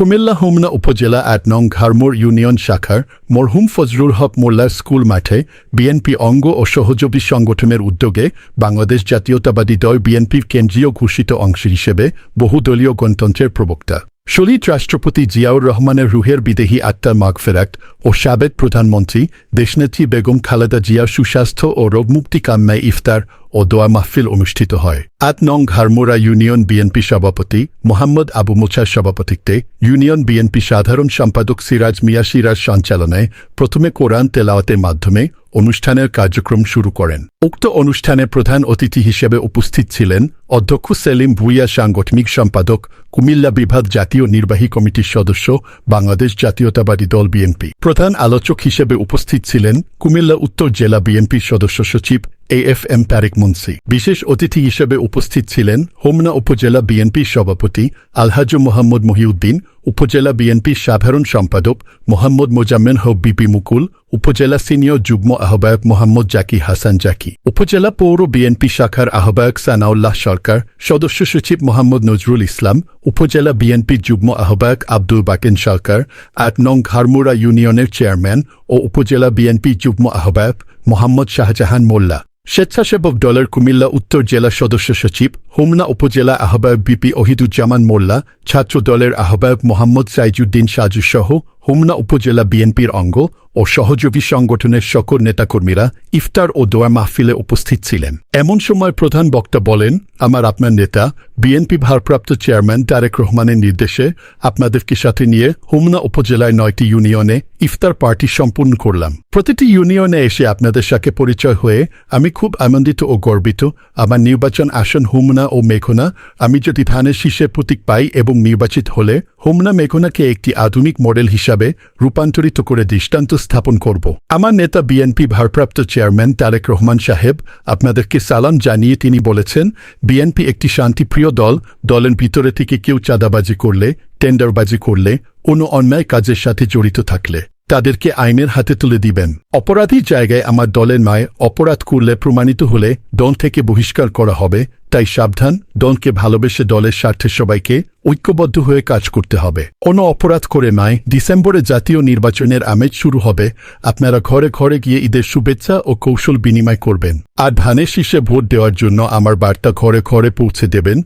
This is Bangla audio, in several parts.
কুমিল্লা হোমনা উপজেলা আট নং ঘারমোর ইউনিয়ন শাখার মরহুম ফজরুল হক মোল্লার স্কুল মাঠে বিএনপি অঙ্গ ও সহযোগী সংগঠনের উদ্যোগে বাংলাদেশ জাতীয়তাবাদী দল বিএনপির কেন্দ্রীয় ঘোষিত অংশ হিসেবে বহুদলীয় গণতন্ত্রের প্রবক্তা। শহীদ রাষ্ট্রপতি জিয়াউর রহমানের রুহের বিদেহী আত্মার মাগফেরাত ও সাবেক প্রধানমন্ত্রী দেশনেত্রী বেগম খালেদা জিয়া সুস্বাস্থ্য ও রোগমুক্তি কামনায় ইফতার ও দোয়া মাহফিল অনুষ্ঠিত হয়। আট নং ঘারমোড়া ইউনিয়ন বিএনপি সভাপতি মোহাম্মদ আবু মুছার সভাপতিত্বে ইউনিয়ন বিএনপি সাধারণ সম্পাদক সিরাজ মিয়া সিরাজ সঞ্চালনায় প্রথমে কোরআন তেলাওয়াতের মাধ্যমে অনুষ্ঠানের কার্যক্রম শুরু করেন। উক্ত অনুষ্ঠানে প্রধান অতিথি হিসেবে উপস্থিত ছিলেন অধ্যক্ষ সেলিম ভুইয়া, সাংগঠনিক সম্পাদক কুমিল্লা বিভাগ জাতীয় নির্বাহী কমিটির সদস্য, বাংলাদেশ জাতীয়তাবাদী দল বিএনপি। প্রধান আলোচক হিসেবে উপস্থিত ছিলেন কুমিল্লা উত্তর জেলা বিএনপির সদস্য সচিব A F M Tarek Munshi. বিশেষ অতিথি হিসেবে উপস্থিত ছিলেন হোমনা উপজেলা বিএনপির সভাপতি আলহাজ মোহাম্মদ মহিউদ্দিন, উপজেলা বিএনপির সাধারণ সম্পাদক মোহাম্মদ মোজাম্মেন হক বিপি মুকুল, উপজেলা সিনিয়র যুগ্ম আহ্বায়ক মোহাম্মদ জাকি হাসান জাকি, উপজেলা পৌর বিএনপি শাখার আহ্বায়ক সানাউল্লাহ সরকার, সদস্য সচিব মোহাম্মদ নজরুল ইসলাম, উপজেলা বিএনপির যুগ্ম আহ্বায়ক আব্দুল বাকেন সরকার, আট নং ঘারমুড়া ইউনিয়নের চেয়ারম্যান ও উপজেলা বিএনপি যুগ্ম আহ্বায়ক মোহাম্মদ শাহজাহান মোল্লা। স্বেচ্ছাসেবক দলের কুমিল্লা উত্তর জেলা সদস্য সচিব, হোমনা উপজেলা আহ্বায়ক বিপি অহিদুজ্জামান মোল্লা ছাত্র দলের আহ্বায়ক মোহাম্মদ সাইজুদ্দিন সাজু সহ হোমনা উপজেলা বিএনপির অঙ্গ ও সহযোগী সংগঠনের সকল নেতাকর্মীরা ইফতার ও দোয়া মাহফিলে উপস্থিত ছিলেন। এমন সময় প্রধান বক্তা বলেন, আমার আপনার নেতা, বিএনপি ভারপ্রাপ্ত চেয়ারম্যান তারেক রহমানের নির্দেশে আপনাদেরকে সাথে নিয়ে হোমনা উপজেলায় নয়টি ইউনিয়নে ইফতার পার্টি সম্পূর্ণ করলাম। প্রতিটি ইউনিয়নে এসে আপনাদের সাথে পরিচয় হয়ে আমি খুব আনন্দিত ও গর্বিত। আমার নির্বাচন আসন হুমনা ও মেঘনা। আমি যদি ধানের শীষে প্রতীক পাই এবং নির্বাচিত হলে হোমনা মেঘনাকে একটি আধুনিক মডেল হিসাবে রূপান্তরিত করে দৃষ্টান্ত স্থাপন করব। আমার নেতা বিএনপি ভারপ্রাপ্ত চেয়ারম্যান তারেক রহমান সাহেব আপনাদেরকে সালাম জানিয়ে তিনি বলেছেন বিএনপি একটি শান্তিপ্রিয় দল, দলের ভিতরে থেকে কেউ চাঁদাবাজি করলে, টেন্ডারবাজি করলে, কোনো অন্যায় কাজের সাথে জড়িত থাকলে, তাদেরকে আইনের হাতে তুলে দিবেন। অপরাধী জায়গায় আমার দলের নয় অপরাধ করলে প্রমাণিত হলে দল থেকে বহিষ্কার করা হবে তাই সাবধান দলকে ভালোবেসে দলের স্বার্থে সবাইকে ঐক্যবদ্ধ হয়ে কাজ করতে হবে। কোনো অপরাধ করে নয় ডিসেম্বরে জাতীয় নির্বাচনের আমেজ শুরু হবে। আপনারা ঘরে ঘরে গিয়ে ঈদের শুভেচ্ছা ও কৌশল বিনিময় করবেন। আর ধানের শীর্ষে ভোট দেওয়ার জন্য আমার বার্তা ঘরে ঘরে পৌঁছে দেবেন।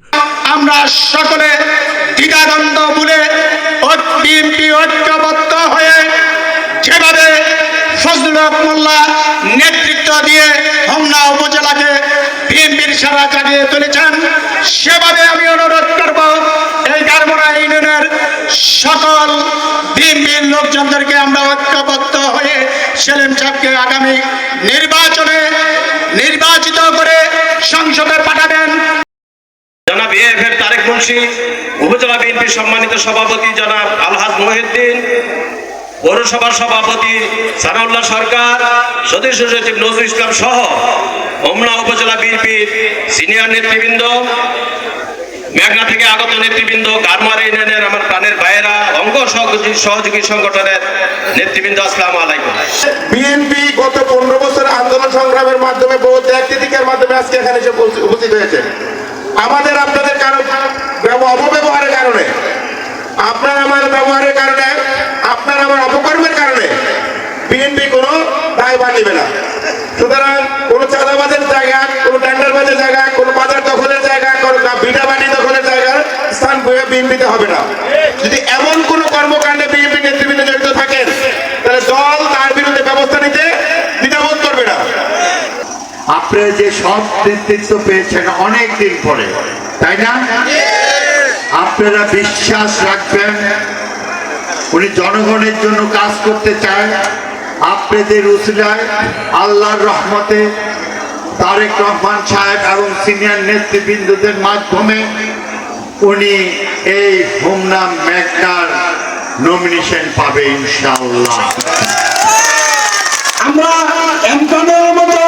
আমরা সকলে হয়ে যেভাবে নেতৃত্ব দিয়ে উপজেলাকে সেবা চালিয়ে তুলেছেন। সেভাবে আমি অনুরোধ করব, এই গারমোড়া ইউনিয়নের সকল বিএনপির লোকজনদেরকে আমরা ঐক্যবদ্ধ হয়ে সেলিম সাহেবকে আগামী নির্বাচনে নির্বাচিত করে সংসদে পাঠাবেন। জনাব তারেক সম্মানিত সভাপতি জনাব আলহাজ পৌরসভার সভাপতি সরকার, সদস্য সচিব নজরুল ইসলাম সহ হোমনা উপজেলা বিএনপির সিনিয়র নেতৃবৃন্দ, মেঘনা থেকে আগত নেতৃবৃন্দ, গারমার ইউনিয়নের আমার প্রাণের ভাইয়েরা, অঙ্গ সহযোগী সংগঠনের নেতৃবৃন্দ, আসসালামু আলাইকুম। বিএনপি গত পনেরো বছর আন্দোলন সংগ্রামের মাধ্যমে বহু ত্যাগ তিতিকের মাধ্যমে আজকে এখানে এসে উপস্থিত হয়েছে। আমাদের আপনাদের কারণ অপব্যবহারের কারণে, আপনার আমার ব্যবহারের কারণে, আপনার আমার অপকর্মের কারণে বিএনপি কোনো দায়ভার নেবে না। সুতরাং চাঁদাবাজের জায়গা টেন্ডারবাজের জায়গা বাজার দখলের জায়গা, কোনো দখলের জায়গার স্থান বিএনপিতে হবে না। যদি এমন কর্মকাণ্ডে বিএনপি নেতৃবৃন্দ জড়িত থাকেন, তাহলে দল তার বিরুদ্ধে ব্যবস্থা নিতে দ্বিধাবোধ করবে না। আপনারা যে সব নেতৃত্ব পেয়েছেন পরে, তাই না? আপনারা বিশ্বাস রাখবেন, উনি জনগণের জন্য কাজ করতে চায়। আপনাদের উসিলায় আল্লাহর রহমতে তারেক রহমান সাহেব এবং সিনিয়র নেতৃবৃন্দদের মাধ্যমে উনি এই হোমনাম ম্যাগনার নমিনেশন পাবে ইনশাআল্লাহ। আমরা এমকানের মতো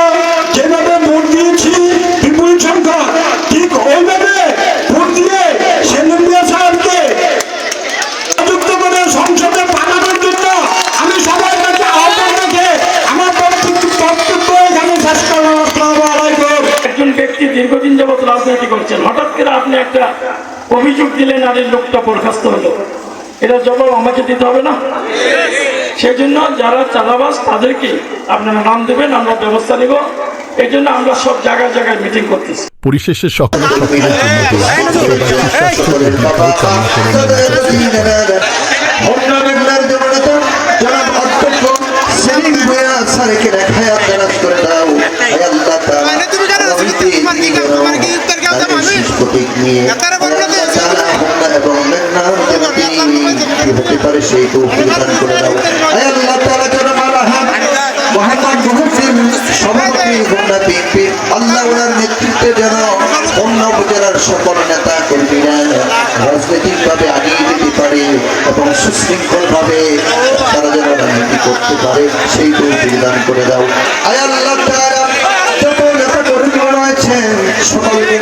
করছেন হঠাৎ করে আপনি একটা অভিযোগ দিলেন আর এই লোকটা বরখাস্ত হলো এটা জবাব আমাকে দিতে হবে না সেই জন্য যারা চাঁদাবাজ তাদেরকে আপনারা নাম দেবেন আমরা ব্যবস্থা নিব এই জন্য আমরা সব জায়গায় জায়গায় মিটিং করতেছি পরিশেষে সকলের সকলের জন্য সেই তৌফিক দান করে দাও আল্লাহ তাআলা জনাব নেতৃত্বে যেন হোমনা উপজেলার সকল নেতা কর্মীরা রাজনৈতিকভাবে আগিয়ে যেতে পারে এবং সুশৃঙ্খলভাবে তারা যেন করতে পারে সেই তৌফিক দান করে দাও আয় সকলকে